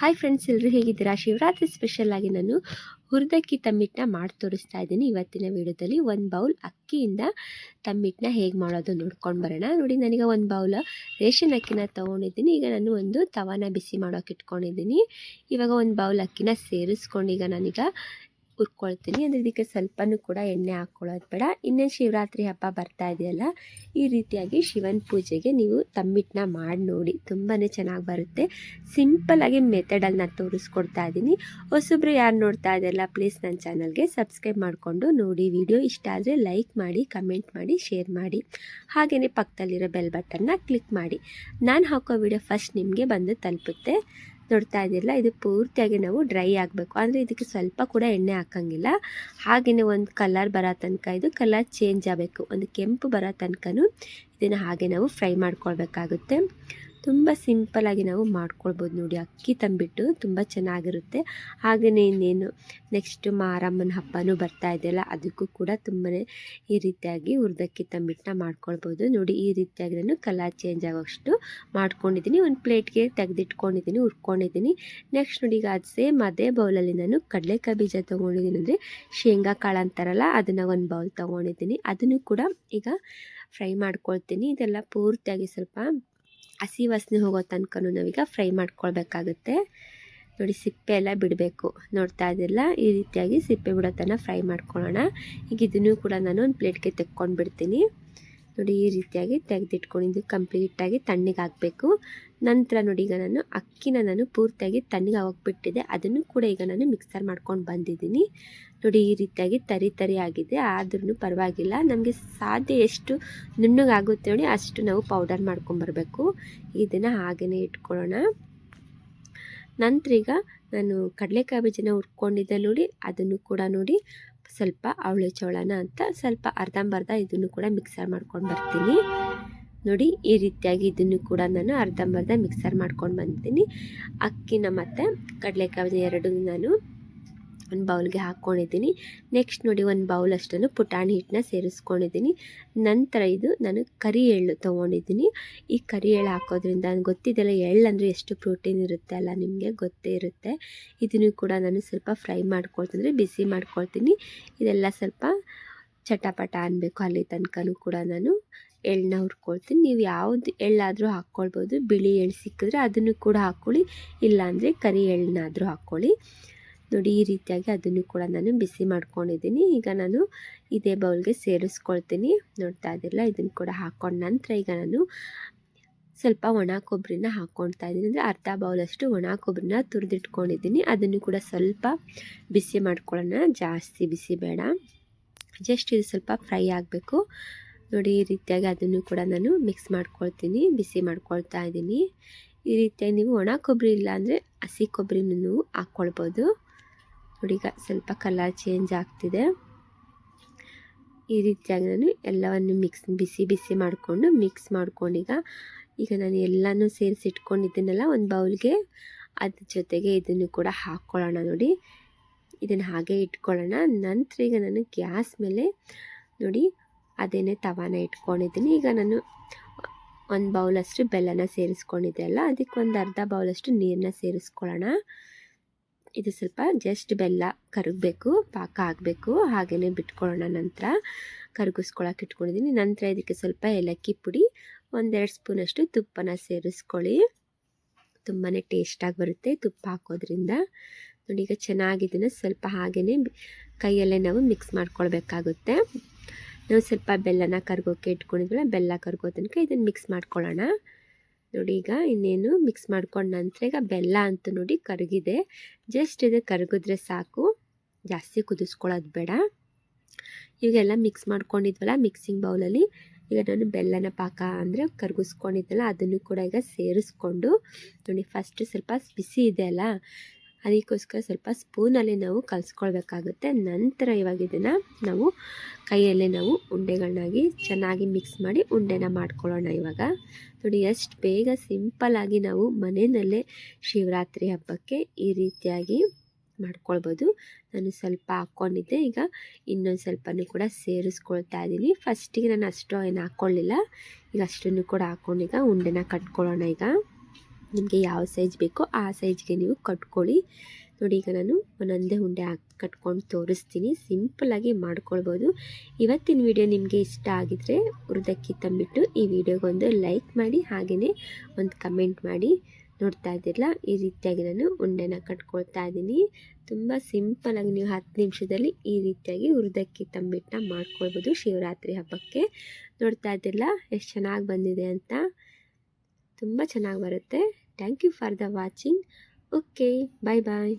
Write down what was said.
Hi friends ಎಲ್ಲರೂ ಹೇಗಿದ್ದೀರಾ? Shivaratri special ಆಗಿ ನಾನು ಹುರಿದಕ್ಕಿ ತಮ್ಮಿಟ್ಟನ್ನ ಮಾಡಿ ತೋರಿಸ್ತಾ ಇದ್ದೀನಿ. ಇವತ್ತಿನ ವಿಡಿಯೋದಲ್ಲಿ ಒಂದು ಬೌಲ್ ಅಕ್ಕಿಯಿಂದ ತಮ್ಮಿಟ್ಟನ್ನ ಹೇಗೆ ಮಾಡೋದು ನೋಡ್ಕೊಂಡು ಬರೋಣ. ನೋಡಿ, ನನಗೆ ಒಂದು ಬೌಲ್ ರೇಷನ್ ಅಕ್ಕಿನ ತೊಗೊಂಡಿದ್ದೀನಿ. ಈಗ ನಾನು ಒಂದು ತವಾನ ಬಿಸಿ ಮಾಡೋಕೆ ಇಟ್ಕೊಂಡಿದ್ದೀನಿ. ಇವಾಗ ಒಂದು ಬೌಲ್ ಅಕ್ಕಿನ ಸೇರಿಸ್ಕೊಂಡು ಈಗ ನಾನೀಗ ಹುರ್ಕೊಳ್ತೀನಿ. ಅಂದರೆ ಇದಕ್ಕೆ ಸ್ವಲ್ಪನೂ ಕೂಡ ಎಣ್ಣೆ ಹಾಕ್ಕೊಳ್ಳೋದು ಬೇಡ. ಇನ್ನೇನು ಶಿವರಾತ್ರಿ ಹಬ್ಬ ಬರ್ತಾ ಇದೆಯಲ್ಲ, ಈ ರೀತಿಯಾಗಿ ಶಿವನ ಪೂಜೆಗೆ ನೀವು ತಮ್ಮಿಟ್ಟನ್ನ ಮಾಡಿ ನೋಡಿ. ತುಂಬಾ ಚೆನ್ನಾಗಿ ಬರುತ್ತೆ. ಸಿಂಪಲ್ಲಾಗಿ ಮೆಥಡಲ್ಲಿ ನಾನು ತೋರಿಸ್ಕೊಡ್ತಾ ಇದ್ದೀನಿ ಹೊಸಬ್ರು ಯಾರು ನೋಡ್ತಾ ಇದೆಯಲ್ಲ ಪ್ಲೀಸ್ ನನ್ನ ಚಾನಲ್ಗೆ ಸಬ್ಸ್ಕ್ರೈಬ್ ಮಾಡಿಕೊಂಡು ನೋಡಿ. ವಿಡಿಯೋ ಇಷ್ಟ ಆದರೆ ಲೈಕ್ ಮಾಡಿ ಕಮೆಂಟ್ ಮಾಡಿ ಶೇರ್ ಮಾಡಿ. ಹಾಗೆಯೇ ಪಕ್ಕದಲ್ಲಿರೋ ಬೆಲ್ ಬಟನ್ನ ಕ್ಲಿಕ್ ಮಾಡಿ. ನಾನು ಹಾಕೋ ವಿಡಿಯೋ ಫಸ್ಟ್ ನಿಮಗೆ ಬಂದು ತಲುಪುತ್ತೆ. ನೋಡ್ತಾ ಇದ್ದಿಲ್ಲ. ಇದು ಪೂರ್ತಿಯಾಗಿ ನಾವು ಡ್ರೈ ಆಗಬೇಕು. ಅಂದರೆ ಇದಕ್ಕೆ ಸ್ವಲ್ಪ ಕೂಡ ಎಣ್ಣೆ ಹಾಕಂಗಿಲ್ಲ. ಹಾಗೆಯೇ ಒಂದು ಕಲರ್ ಬರೋ ತನಕ ಇದು ಕಲರ್ ಚೇಂಜ್ ಆಗಬೇಕು. ಒಂದು ಕೆಂಪು ಬರೋ ತನಕನೂ ಇದನ್ನು ಹಾಗೆ ನಾವು ಫ್ರೈ ಮಾಡ್ಕೊಳ್ಬೇಕಾಗುತ್ತೆ. ತುಂಬ ಸಿಂಪಲ್ಲಾಗಿ ನಾವು ಮಾಡ್ಕೊಳ್ಬೋದು ನೋಡಿ, ಅಕ್ಕಿ ತಂಬಿಟ್ಟು ತುಂಬ ಚೆನ್ನಾಗಿರುತ್ತೆ. ಹಾಗೆಯೇ ಇನ್ನೇನು ನೆಕ್ಸ್ಟು ಮಾರಮ್ಮನ ಹಬ್ಬನೂ ಬರ್ತಾ ಇದೆಯಲ್ಲ ಅದಕ್ಕೂ ಕೂಡ ತುಂಬಾ ಈ ರೀತಿಯಾಗಿ ಹುರಿದಕ್ಕಿ ತಂಬಿಟ್ಟನ್ನ ಮಾಡ್ಕೊಳ್ಬೋದು. ನೋಡಿ, ಈ ರೀತಿಯಾಗಿ ನಾನು ಕಲರ್ ಚೇಂಜ್ ಆಗೋಷ್ಟು ಮಾಡ್ಕೊಂಡಿದ್ದೀನಿ. ಒಂದು ಪ್ಲೇಟ್ಗೆ ತೆಗೆದಿಟ್ಕೊಂಡಿದ್ದೀನಿ, ಹುರ್ಕೊಂಡಿದ್ದೀನಿ. ನೆಕ್ಸ್ಟ್ ನೋಡಿ, ಈಗ ಅದು ಸೇಮ್ ಅದೇ ಬೌಲಲ್ಲಿ ನಾನು ಕಡಲೆಕಾಯಿ ಬೀಜ ತೊಗೊಂಡಿದ್ದೀನಿ. ಅಂದರೆ ಶೇಂಗಾ ಕಾಳು ಅಂತಾರಲ್ಲ, ಅದನ್ನು ಒಂದು ಬೌಲ್ ತೊಗೊಂಡಿದ್ದೀನಿ. ಅದನ್ನು ಕೂಡ ಈಗ ಫ್ರೈ ಮಾಡ್ಕೊಳ್ತೀನಿ. ಇದೆಲ್ಲ ಪೂರ್ತಿಯಾಗಿ ಸ್ವಲ್ಪ ಹಸಿ ವಾಸನೆ ಹೋಗೋ ತನಕ ನಾವೀಗ ಫ್ರೈ ಮಾಡ್ಕೊಳ್ಬೇಕಾಗುತ್ತೆ. ನೋಡಿ ಸಿಪ್ಪೆ ಎಲ್ಲ ಬಿಡಬೇಕು. ನೋಡ್ತಾ ಇದ್ದಿಲ್ಲ ಈ ರೀತಿಯಾಗಿ ಸಿಪ್ಪೆ ಬಿಡೋ ತನಕ ಫ್ರೈ ಮಾಡ್ಕೊಳ್ಳೋಣ. ಈಗ ಇದನ್ನು ಕೂಡ ನಾನು ಒಂದು ಪ್ಲೇಟ್ಗೆ ತೆಕ್ಕೊಂಡು ಬಿಡ್ತೀನಿ ನೋಡಿ ಈ ರೀತಿಯಾಗಿ ತೆಗೆದಿಟ್ಕೊಂಡಿದ್ದು ಕಂಪ್ಲೀಟಾಗಿ ತಣ್ಣಗೆ ಹಾಕಬೇಕು ನಂತರ ನೋಡಿ ಈಗ ನಾನು ಅಕ್ಕಿನ ನಾನು ಪೂರ್ತಿಯಾಗಿ ತಣ್ಣಗೆ ಹೋಗ್ಬಿಟ್ಟಿದೆ ಅದನ್ನು ಕೂಡ ಈಗ ನಾನು ಮಿಕ್ಸರ್ ಮಾಡ್ಕೊಂಡು ಬಂದಿದ್ದೀನಿ. ನೋಡಿ ಈ ರೀತಿಯಾಗಿ ತರಿ ತರಿ ಆಗಿದೆ. ಆದ್ರೂ ಪರವಾಗಿಲ್ಲ. ನಮಗೆ ಸಾಧ್ಯ ಎಷ್ಟು ನುಣ್ಣಗಾಗುತ್ತೆ ನೋಡಿ ಅಷ್ಟು ನಾವು ಪೌಡರ್ ಮಾಡ್ಕೊಂಬರ್ಬೇಕು. ಇದನ್ನು ಹಾಗೆಯೇ ಇಟ್ಕೊಳ್ಳೋಣ. ನಂತರ ಈಗ ನಾನು ಕಡಲೆಕಾಯಿ ಬೀಜನ ಹುರ್ಕೊಂಡಿದ್ದೆ ನೋಡಿ. ಅದನ್ನು ಕೂಡ ನೋಡಿ ಸ್ವಲ್ಪ ಅವಳೆ ಚೋಳನ ಅಂತ ಸ್ವಲ್ಪ ಅರ್ಧಂಬರ್ಧ ಇದನ್ನು ಕೂಡ ಮಿಕ್ಸರ್ ಮಾಡ್ಕೊಂಡು ಬರ್ತೀನಿ. ನೋಡಿ ಈ ರೀತಿಯಾಗಿ ಇದನ್ನು ಕೂಡ ನಾನು ಅರ್ಧಂಬರ್ಧ ಮಿಕ್ಸರ್ ಮಾಡ್ಕೊಂಡು ಬಂದಿದ್ದೀನಿ. ಅಕ್ಕಿನ ಮತ್ತು ಕಡಲೆಕಾಯಿ ಎರಡು ನಾನು ಒಂದು ಬೌಲ್ಗೆ ಹಾಕ್ಕೊಂಡಿದ್ದೀನಿ. ನೆಕ್ಸ್ಟ್ ನೋಡಿ ಒಂದು ಬೌಲ್ ಅಷ್ಟನ್ನು ಪುಟಾಣಿ ಹಿಟ್ಟನ್ನ ಸೇರಿಸ್ಕೊಂಡಿದ್ದೀನಿ. ನಂತರ ಇದು ನಾನು ಕರಿ ಎಳ್ಳು ತೊಗೊಂಡಿದ್ದೀನಿ. ಈ ಕರಿ ಎಳ್ಳು ಹಾಕೋದ್ರಿಂದ ನನಗೆ ಗೊತ್ತಿದೆಯಲ್ಲ, ಎಳ್ಳು ಎಷ್ಟು ಪ್ರೋಟೀನ್ ಇರುತ್ತೆ ಅಲ್ಲ ನಿಮಗೆ ಗೊತ್ತೇ ಇರುತ್ತೆ. ಇದನ್ನು ಕೂಡ ನಾನು ಸ್ವಲ್ಪ ಫ್ರೈ ಮಾಡ್ಕೊಳ್ತೀನಿ ಬಿಸಿ ಮಾಡ್ಕೊಳ್ತೀನಿ. ಇದೆಲ್ಲ ಸ್ವಲ್ಪ ಚಟಪಟ ಅನ್ನಬೇಕು ಅಲ್ಲಿ ತನಕನೂ ಕೂಡ ನಾನು ಎಳ್ಳನ್ನ ಹುರ್ಕೊಳ್ತೀನಿ. ನೀವು ಯಾವುದು ಎಳ್ಳಾದರೂ ಹಾಕ್ಕೊಳ್ಬೋದು. ಬಿಳಿ ಎಳ್ಳು ಸಿಕ್ಕಿದ್ರೆ ಅದನ್ನು ಕೂಡ ಹಾಕ್ಕೊಳ್ಳಿ. ಇಲ್ಲಾಂದರೆ ಕರಿ ಎಳ್ಳನ್ನಾದರೂ ಹಾಕ್ಕೊಳ್ಳಿ. ನೋಡಿ, ಈ ರೀತಿಯಾಗಿ ಅದನ್ನು ಕೂಡ ನಾನು ಬಿಸಿ ಮಾಡ್ಕೊಂಡಿದ್ದೀನಿ. ಈಗ ನಾನು ಇದೇ ಬೌಲ್ಗೆ ಸೇರಿಸ್ಕೊಳ್ತೀನಿ. ನೋಡ್ತಾ ಇದ್ದಿಲ್ಲ ಇದನ್ನು ಕೂಡ ಹಾಕ್ಕೊಂಡ ನಂತರ ಈಗ ನಾನು ಸ್ವಲ್ಪ ಒಣ ಕೊಬ್ಬರಿನ ಹಾಕ್ಕೊಳ್ತಾ ಇದ್ದೀನಿ. ಅಂದರೆ ಅರ್ಧ ಬೌಲಷ್ಟು ಒಣ ಕೊಬ್ಬರಿನ ತುರಿದಿಟ್ಕೊಂಡಿದ್ದೀನಿ. ಅದನ್ನು ಕೂಡ ಸ್ವಲ್ಪ ಬಿಸಿ ಮಾಡ್ಕೊಳ್ಳೋಣ. ಜಾಸ್ತಿ ಬಿಸಿ ಬೇಡ. ಜಸ್ಟ್ ಇದು ಸ್ವಲ್ಪ ಫ್ರೈ ಆಗಬೇಕು. ನೋಡಿ, ಈ ರೀತಿಯಾಗಿ ಅದನ್ನು ಕೂಡ ನಾನು ಮಿಕ್ಸ್ ಮಾಡ್ಕೊಳ್ತೀನಿ, ಬಿಸಿ ಮಾಡ್ಕೊಳ್ತಾ ಇದ್ದೀನಿ. ಈ ರೀತಿಯಾಗಿ ನೀವು ಒಣ ಕೊಬ್ಬರಿ ಇಲ್ಲ ಅಂದರೆ ಹಸಿ ಕೊಬ್ಬರಿನೂ ಹಾಕ್ಕೊಳ್ಬೋದು. ನೋಡಿ, ಈಗ ಸ್ವಲ್ಪ ಕಲರ್ ಚೇಂಜ್ ಆಗ್ತಿದೆ. ಈ ರೀತಿಯಾಗಿ ನಾನು ಎಲ್ಲವನ್ನು ಮಿಕ್ಸ್, ಬಿಸಿ ಬಿಸಿ ಮಾಡಿಕೊಂಡು ಮಿಕ್ಸ್ ಮಾಡ್ಕೊಂಡೀಗ ಈಗ ನಾನು ಎಲ್ಲನೂ ಸೇರಿಸಿ ಇಟ್ಕೊಂಡಿದ್ದೀನಲ್ಲ ಒಂದು ಬೌಲ್ಗೆ, ಅದ್ರ ಜೊತೆಗೆ ಇದನ್ನು ಕೂಡ ಹಾಕ್ಕೊಳ್ಳೋಣ ನೋಡಿ. ಇದನ್ನು ಹಾಗೆ ಇಟ್ಕೊಳ್ಳೋಣ. ನಂತರ ಈಗ ನಾನು ಗ್ಯಾಸ್ ಮೇಲೆ ನೋಡಿ ಅದೇನೇ ತವಾನ ಇಟ್ಕೊಂಡಿದ್ದೀನಿ. ಈಗ ನಾನು ಒಂದು ಬೌಲಷ್ಟು ಬೆಲ್ಲನ ಸೇರಿಸ್ಕೊಂಡಿದ್ದೆ ಅಲ್ಲ, ಅದಕ್ಕೆ ಒಂದು ಅರ್ಧ ಬೌಲಷ್ಟು ನೀರನ್ನ ಸೇರಿಸ್ಕೊಳ್ಳೋಣ. ಇದು ಸ್ವಲ್ಪ ಜಸ್ಟ್ ಬೆಲ್ಲ ಕರಗಬೇಕು, ಪಾಕ ಆಗಬೇಕು ಹಾಗೆಯೇ ಬಿಟ್ಕೊಳ್ಳೋಣ ನಂತರ. ಕರಗಿಸ್ಕೊಳಕ್ಕೆ ಇಟ್ಕೊಂಡಿದ್ದೀನಿ. ನಂತರ ಇದಕ್ಕೆ ಸ್ವಲ್ಪ ಏಲಕ್ಕಿ ಪುಡಿ, ಒಂದೆರಡು ಸ್ಪೂನಷ್ಟು ತುಪ್ಪನ ಸೇರಿಸ್ಕೊಳ್ಳಿ. ತುಂಬಾ ಟೇಸ್ಟಾಗಿ ಬರುತ್ತೆ ತುಪ್ಪ ಹಾಕೋದ್ರಿಂದ. ನೋಡಿ, ಈಗ ಚೆನ್ನಾಗಿದ್ದನ್ನು ಸ್ವಲ್ಪ ಹಾಗೆಯೇ ಕೈಯಲ್ಲೇ ನಾವು ಮಿಕ್ಸ್ ಮಾಡ್ಕೊಳ್ಬೇಕಾಗುತ್ತೆ. ನಾವು ಸ್ವಲ್ಪ ಬೆಲ್ಲನ ಕರ್ಗೋಕೆ ಇಟ್ಕೊಂಡಿದ್ರೆ ಬೆಲ್ಲ ಕರ್ಗೋ ತನಕ ಇದನ್ನು ಮಿಕ್ಸ್ ಮಾಡ್ಕೊಳ್ಳೋಣ. ನೋಡಿ, ಈಗ ಇನ್ನೇನು ಮಿಕ್ಸ್ ಮಾಡ್ಕೊಂಡ ನಂತರ ಈಗ ಬೆಲ್ಲ ಅಂತ ನೋಡಿ ಕರಗಿದೆ. ಜಸ್ಟ್ ಇದು ಕರಗಿದ್ರೆ ಸಾಕು. ಜಾಸ್ತಿ ಕುದಿಸ್ಕೊಳ್ಳೋದು ಬೇಡ. ಇವಾಗೆಲ್ಲ ಮಿಕ್ಸ್ ಮಾಡ್ಕೊಂಡಿದ್ವಲ್ಲ ಮಿಕ್ಸಿಂಗ್ ಬೌಲಲ್ಲಿ ಈಗ ನಾನು ಬೆಲ್ಲನ ಪಾಕ ಅಂದರೆ ಕರಗಿಸ್ಕೊಂಡಿದ್ದಲ್ಲ ಅದನ್ನು ಕೂಡ ಈಗ ಸೇರಿಸ್ಕೊಂಡು, ನೋಡಿ ಫಸ್ಟ್ ಸ್ವಲ್ಪ ಬಿಸಿ ಇದೆ ಅಲ್ಲ ಅದಕ್ಕೋಸ್ಕರ ಸ್ವಲ್ಪ ಸ್ಪೂನಲ್ಲಿ ನಾವು ಕಲಿಸ್ಕೊಳ್ಬೇಕಾಗುತ್ತೆ. ನಂತರ ಇವಾಗ ಇದನ್ನು ನಾವು ಕೈಯಲ್ಲೇ ನಾವು ಉಂಡೆಗಳನ್ನಾಗಿ ಚೆನ್ನಾಗಿ ಮಿಕ್ಸ್ ಮಾಡಿ ಉಂಡೆನ ಮಾಡ್ಕೊಳ್ಳೋಣ ಇವಾಗ. ನೋಡಿ, ಎಷ್ಟು ಬೇಗ ಸಿಂಪಲ್ಲಾಗಿ ನಾವು ಮನೆಯಲ್ಲೇ ಶಿವರಾತ್ರಿ ಹಬ್ಬಕ್ಕೆ ಈ ರೀತಿಯಾಗಿ ಮಾಡ್ಕೊಳ್ಬೋದು. ನಾನು ಸ್ವಲ್ಪ ಹಾಕ್ಕೊಂಡಿದ್ದೆ. ಈಗ ಇನ್ನೊಂದು ಸ್ವಲ್ಪನೂ ಕೂಡ ಸೇರಿಸ್ಕೊಳ್ತಾ ಇದ್ದೀನಿ. ಫಸ್ಟಿಗೆ ನಾನು ಅಷ್ಟು ಏನು ಹಾಕ್ಕೊಳ್ಳಿಲ್ಲ ಈಗ ಅಷ್ಟನ್ನು ಕೂಡ ಹಾಕ್ಕೊಂಡು ಈಗ ಉಂಡೆನ ಕಟ್ಕೊಳ್ಳೋಣ ಈಗ. ನಿಮಗೆ ಯಾವ ಸೈಜ್ ಬೇಕೋ ಆ ಸೈಜ್ಗೆ ನೀವು ಕಟ್ಕೊಳ್ಳಿ. ನೋಡಿ, ಈಗ ನಾನು ಒಂದೊಂದೇ ಉಂಡೆ ಹಾಕಿ, ಕಟ್ಕೊಂಡು ತೋರಿಸ್ತೀನಿ. ಸಿಂಪಲ್ಲಾಗಿ ಮಾಡ್ಕೊಳ್ಬೋದು. ಇವತ್ತಿನ ವಿಡಿಯೋ ನಿಮಗೆ ಇಷ್ಟ ಆಗಿದರೆ ಹುರಿದಕ್ಕಿ ತಂಬಿಟ್ಟು ಈ ವಿಡಿಯೋಗೊಂದು ಲೈಕ್ ಮಾಡಿ ಹಾಗೆಯೇ ಒಂದು ಕಮೆಂಟ್ ಮಾಡಿ. ನೋಡ್ತಾ ಇದ್ದಿರಲ್ಲ, ಈ ರೀತಿಯಾಗಿ ನಾನು ಉಂಡೆನ ಕಟ್ಕೊಳ್ತಾ ಇದ್ದೀನಿ. ತುಂಬ ಸಿಂಪಲಾಗಿ ನೀವು ಹತ್ತು ನಿಮಿಷದಲ್ಲಿ ಈ ರೀತಿಯಾಗಿ ಹುರಿದಕ್ಕಿ ತಂಬಿಟ್ಟನ್ನ ಮಾಡ್ಕೊಳ್ಬೋದು ಶಿವರಾತ್ರಿ ಹಬ್ಬಕ್ಕೆ. ನೋಡ್ತಾ ಇದ್ದಿರಲ್ಲ, ಎಷ್ಟು ಚೆನ್ನಾಗಿ ಬಂದಿದೆ ಅಂತ. ತುಂಬ ಚೆನ್ನಾಗಿ ಬರುತ್ತೆ thank you for the watching okay bye bye